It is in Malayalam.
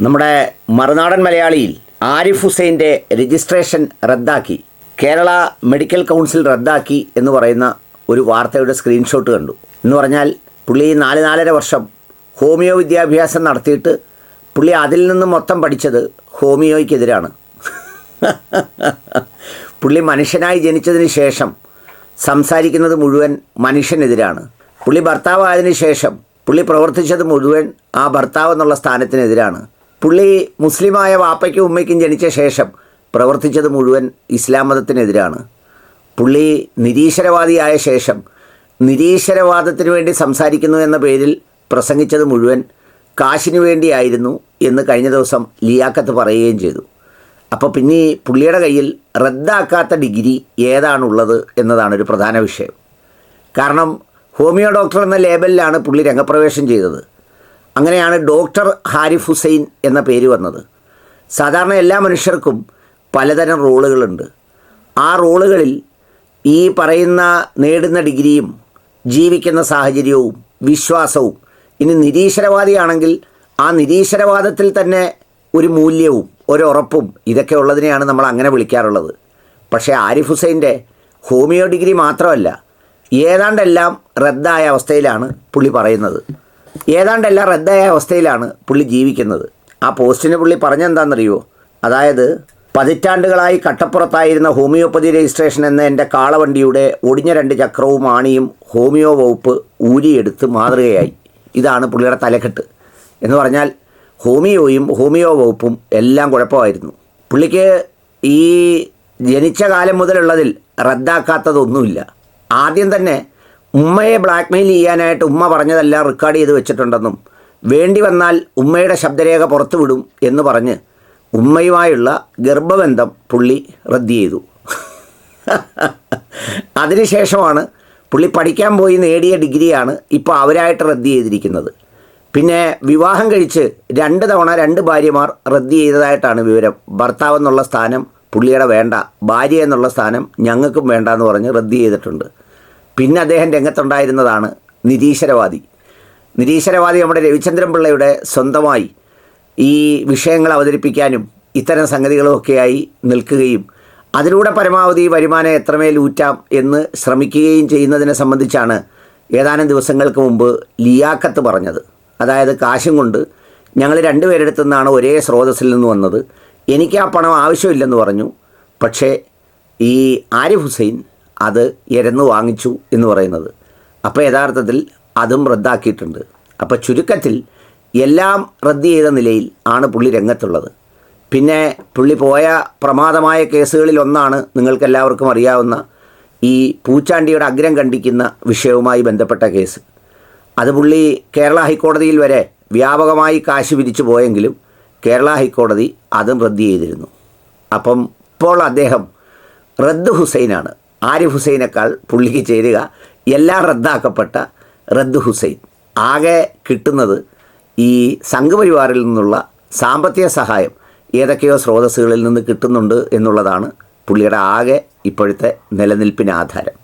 നമ്മുടെ മറുനാടൻ മലയാളിയിൽ ആരിഫ് ഹുസൈന്റെ രജിസ്ട്രേഷൻ റദ്ദാക്കി കേരള മെഡിക്കൽ കൗൺസിൽ റദ്ദാക്കി എന്ന് പറയുന്ന ഒരു വാർത്തയുടെ സ്ക്രീൻഷോട്ട് കണ്ടു. എന്ന് പറഞ്ഞാൽ പുള്ളി നാല് നാലര വർഷം ഹോമിയോ വിദ്യാഭ്യാസം നടത്തിയിട്ട് പുള്ളി അതിൽ നിന്ന് മൊത്തം പഠിച്ചത് ഹോമിയോയ്ക്കെതിരാണ്. പുള്ളി മനുഷ്യനായി ജനിച്ചതിന് ശേഷം സംസാരിക്കുന്നത് മുഴുവൻ മനുഷ്യനെതിരാണ്. പുള്ളി ഭർത്താവായതിനു ശേഷം പുള്ളി പ്രവർത്തിച്ചത് മുഴുവൻ ആ ഭർത്താവ് എന്നുള്ള സ്ഥാനത്തിനെതിരാണ്. പുള്ളി മുസ്ലിമായ വാപ്പയ്ക്കും ഉമ്മയ്ക്കും ജനിച്ച ശേഷം പ്രവർത്തിച്ചത് മുഴുവൻ ഇസ്ലാം മതത്തിനെതിരാണ്. പുള്ളി നിരീശ്വരവാദിയായ ശേഷം നിരീശ്വരവാദത്തിന് വേണ്ടി സംസാരിക്കുന്നു എന്ന പേരിൽ പ്രസംഗിച്ചത് മുഴുവൻ കാശിനു വേണ്ടിയായിരുന്നു എന്ന് കഴിഞ്ഞ ദിവസം ലിയാക്കത്ത് പറയുകയും ചെയ്തു. അപ്പോൾ പിന്നെ പുള്ളിയുടെ കയ്യിൽ റദ്ദാക്കാത്ത ഡിഗ്രി ഏതാണുള്ളത് എന്നതാണ് ഒരു പ്രധാന വിഷയം. കാരണം ഹോമിയോ ഡോക്ടർ എന്ന ലേബലിലാണ് പുള്ളി രംഗപ്രവേശം ചെയ്തത്. അങ്ങനെയാണ് ഡോക്ടർ ഹാരിഫ് ഹുസൈൻ എന്ന പേര് വന്നത്. സാധാരണ എല്ലാ മനുഷ്യർക്കും പലതരം റോളുകളുണ്ട്. ആ റോളുകളിൽ ഈ പറയുന്ന നേടുന്ന ഡിഗ്രിയും ജീവിക്കുന്ന സാഹചര്യവും വിശ്വാസവും ഇനി നിരീശ്വരവാദിയാണെങ്കിൽ ആ നിരീശ്വരവാദത്തിൽ തന്നെ ഒരു മൂല്യവും ഒരു ഉറപ്പും ഇതൊക്കെ ഉള്ളതിനെയാണ് നമ്മൾ അങ്ങനെ വിളിക്കാറുള്ളത്. പക്ഷേ ആരിഫ് ഹുസൈന്റെ ഹോമിയോ ഡിഗ്രി മാത്രമല്ല ഏതാണ്ടെല്ലാം റദ്ദായ അവസ്ഥയിലാണ് പുള്ളി പറയുന്നത്. ഏതാണ്ടെല്ലാം റദ്ദായ അവസ്ഥയിലാണ് പുള്ളി ജീവിക്കുന്നത്. ആ പോസ്റ്റിന് പുള്ളി പറഞ്ഞെന്താണെന്നറിയോ അതായത് പതിറ്റാണ്ടുകളായി കട്ടപ്പുറത്തായിരുന്ന ഹോമിയോപ്പതി രജിസ്ട്രേഷൻ എന്ന എന്റെ കാളവണ്ടിയുടെ ഒടിഞ്ഞ രണ്ട് ചക്രവും ആണിയും ഹോമിയോ വകുപ്പ് ഊരിയെടുത്ത് മാതൃകയായി. ഇതാണ് പുള്ളിയുടെ തലക്കെട്ട്. എന്ന് പറഞ്ഞാൽ ഹോമിയോയും ഹോമിയോ വകുപ്പും എല്ലാം കുഴപ്പമായിരുന്നു. പുള്ളിക്ക് ഈ ജനിച്ച കാലം മുതലുള്ളതിൽ റദ്ദാക്കാത്തതൊന്നുമില്ല. ആദ്യം തന്നെ ഉമ്മയെ ബ്ലാക്ക്മെയിൽ ചെയ്യാനായിട്ട് ഉമ്മ പറഞ്ഞതെല്ലാം റെക്കോർഡ് ചെയ്ത് വെച്ചിട്ടുണ്ടെന്നും വേണ്ടി വന്നാൽ ഉമ്മയുടെ ശബ്ദരേഖ പുറത്തുവിടും എന്ന് പറഞ്ഞ് ഉമ്മയുമായുള്ള ഗർഭബന്ധം പുള്ളി റദ്ദ് ചെയ്തു. അതിനുശേഷമാണ് പുള്ളി പഠിക്കാൻ പോയി നേടിയ ഡിഗ്രിയാണ് ഇപ്പോൾ അവരായിട്ട് റദ്ദ് ചെയ്തിരിക്കുന്നത്. പിന്നെ വിവാഹം കഴിച്ച് രണ്ട് തവണ രണ്ട് ഭാര്യമാർ റദ്ദ് ചെയ്തതായിട്ടാണ് വിവരം. ഭർത്താവ് എന്നുള്ള സ്ഥാനം പുള്ളിയുടെ വേണ്ട ഭാര്യ എന്നുള്ള സ്ഥാനം ഞങ്ങൾക്കും വേണ്ട എന്ന് പറഞ്ഞ് റദ്ദ് ചെയ്തിട്ടുണ്ട്. പിന്നെ അദ്ദേഹം രംഗത്തുണ്ടായിരുന്നതാണ് നിരീശ്വരവാദി. നിരീശ്വരവാദി നമ്മുടെ രവിചന്ദ്രൻ പിള്ളയുടെ സ്വന്തമായി ഈ വിഷയങ്ങൾ അവതരിപ്പിക്കാനും ഇത്തരം സംഗതികളുമൊക്കെയായി നിൽക്കുകയും അതിലൂടെ പരമാവധി വരുമാനം എത്രമേൽ ഊറ്റാം എന്ന് ശ്രമിക്കുകയും ചെയ്യുന്നതിനെ സംബന്ധിച്ചാണ് ഏതാനും ദിവസങ്ങൾക്ക് മുമ്പ് ലിയാക്കത്ത് പറഞ്ഞത്. അതായത് കാശും കൊണ്ട് ഞങ്ങൾ രണ്ടുപേരെടുത്തു നിന്നാണ് ഒരേ സ്രോതസ്സിൽ നിന്ന് വന്നത്. എനിക്ക് ആ പണം ആവശ്യമില്ലെന്ന് പറഞ്ഞു. പക്ഷേ ഈ ആരിഫ് ഹുസൈൻ അത് എരന്ന് വാങ്ങിച്ചു എന്ന് പറയുന്നത്. അപ്പോൾ യഥാർത്ഥത്തിൽ അതും റദ്ദാക്കിയിട്ടുണ്ട്. അപ്പോൾ ചുരുക്കത്തിൽ എല്ലാം റദ്ദ് ചെയ്ത നിലയിൽ ആണ് പുള്ളി രംഗത്തുള്ളത്. പിന്നെ പുള്ളി പോയ പ്രമാദമായ കേസുകളിൽ ഒന്നാണ് നിങ്ങൾക്കെല്ലാവർക്കും അറിയാവുന്ന ഈ പൂച്ചാണ്ടിയുടെ അഗ്രം കണ്ടിക്കുന്ന വിഷയവുമായി ബന്ധപ്പെട്ട കേസ്. അത് പുള്ളി കേരള ഹൈക്കോടതിയിൽ വരെ വ്യാപകമായി കാശ് പിരിച്ചു പോയെങ്കിലും കേരള ഹൈക്കോടതി അതും റദ്ദ് ചെയ്തിരുന്നു. അപ്പം ഇപ്പോൾ അദ്ദേഹം റദ്ദ് ഹുസൈനാണ്. ആരിഫ് ഹുസൈനേക്കാൾ പുള്ളിക്ക് ചേരുക എല്ലാം റദ്ദാക്കപ്പെട്ട റദ്ദ് ഹുസൈൻ. ആകെ കിട്ടുന്നത് ഈ സംഘപരിവാറിൽ നിന്നുള്ള സാമ്പത്തിക സഹായം ഏതൊക്കെയോ സ്രോതസ്സുകളിൽ നിന്ന് കിട്ടുന്നുണ്ട് എന്നുള്ളതാണ് പുള്ളിയുടെ ആകെ ഇപ്പോഴത്തെ നിലനിൽപ്പിന് ആധാരം.